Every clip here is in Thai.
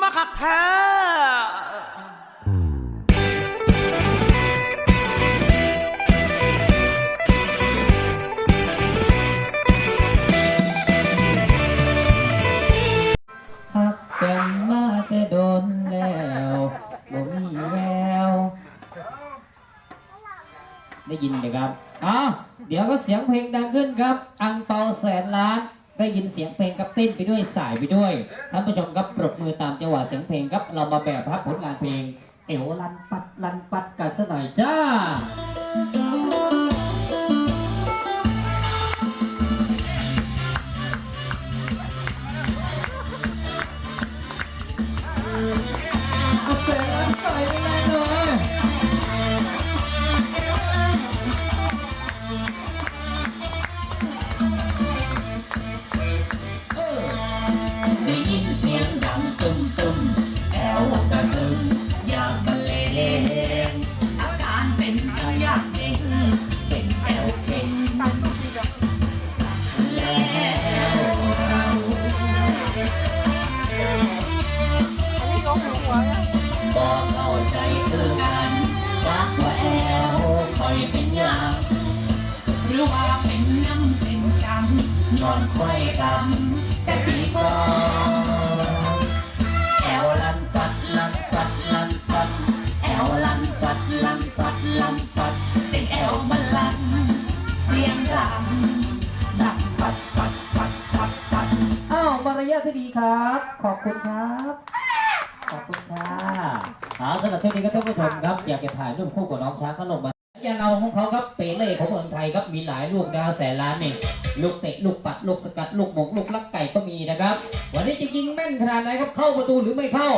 มาคักแท้ฮักกันมาแต่โดนแล้วบ่มีแวว ได้ยินไหมครับ อ๋อ เดี๋ยวก็เสียงเพลงดังขึ้นครับ อังเปาแสนล้าน ได้ยินเสียงเพลงกับเต้นไปด้วยสายไปด้วยท่านผู้ชมครับปรบมือตามจังหวะเสียงเพลงครับเรามาแบบพับผลงานเพลง เอวลันปัดลันปัดกันสักหน่อยจ้า ว่าเป็นน้ำเป็นกรรมนอนคอยกรรมแต่ปีก่อนแอวลันปัดลันปัดลันปัดแอวลันปัดลันปัดลันปัดเสียงแอวมันลันเสียงรำดังปัดปัดปัดปัดปัดอ้าวมารยาทที่ดีครับ ขอบคุณครับขอบคุณค่ะเอาสำหรับช่วงนี้ก็ท่านผู้ชมครับ อยากจะถ่ายรูปคู่กับน้องช้างก็ลงมาอ ยาเอาของเขาครับเปเล่ของเมืองไทยครับมีหลายลูกดาวแสนล้านนี่ลูกเตะลูกปัดลูกสกัดลูกหมงลูกลักไก่ก็มีนะครับ วันนี้จะยิงแม่นขนาดไหนครับเข้าประตูหรือไม่เข้า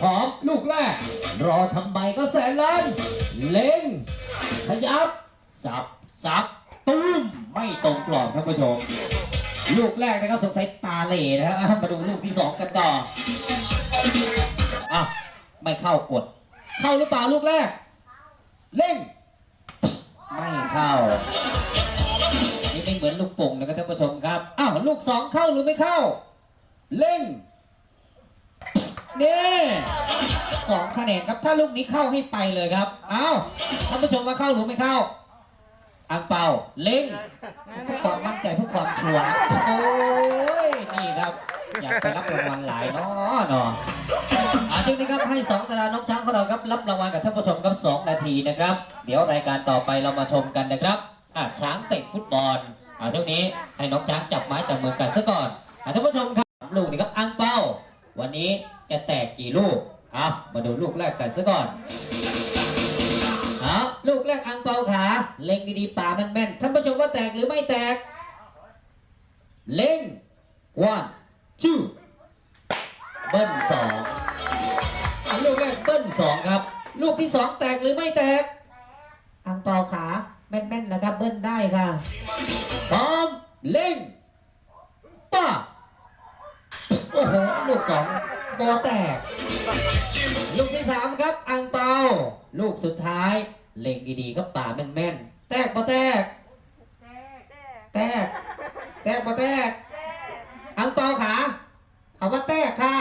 พร้อมลูกแรก รอทำไมก็แสนล้าน เล็งขยับสับสับตุ้มไม่ตรงกรอบท่านผู้ชม ลูกแรกนะครับสงสัยตาเหล่นะครับมาดูลูกที่สองกันต่ออะไม่เข้ากด เข้าหรือเปล่าลูกแรกเร่ง ไม่เข้า นี่ไม่เหมือนลูกโป่งนะครับท่านผู้ชมครับ อ้าวลูกสองเข้าหรือไม่เข้าเร่งนี่สองคะแนนครับถ้าลูกนี้เข้าให้ไปเลยครับ อ้าวท่านผู้ชมว่าเข้าหรือไม่เข้าอังเปาเร่งเพื่อความมั่นใจเพื่อความชัวร์โอ้ยนี่ครับ อยากไปรับรางวัลหลายเนาะเนาะอ ช่วงนี้ครับให้สองตารางนกช้างของเราครับรับรางวัลกับท่านผู้ชมครับสองนาทีนะครับ เดี๋ยวรายการต่อไปเรามาชมกันนะครับอะช้างเตะฟุตบอลอะช่วงนี้ให้น้องช้างจับไม้จับมือกันซะก่อนอะท่านผู้ชมครับลูกนี่ครับอังเปาวันนี้จะแตกกี่ลูกอะมาดูลูกแรกกันซะก่อนเอาลูกแรกอังเปาขาเล็งดีๆป่ามันแม่นท่านผู้ชมว่าแตกหรือไม่แตก เล็ง one two เบิ้ลสอง เบิ้ลสองครับ ลูกที่สองแตกหรือไม่แตก อังเปาขาแม่นๆนะครับเบิ้ลได้ค่ะพร้อมเล็งป้าโอ้โหลูกสองบอแตก ลูกที่สามครับ อังเปาลูกสุดท้าย เล็งดีๆครับป่าแม่นๆแตกปะแตก แตก แตกปะแตก อังเปาขาคำว่าแตกค่ะ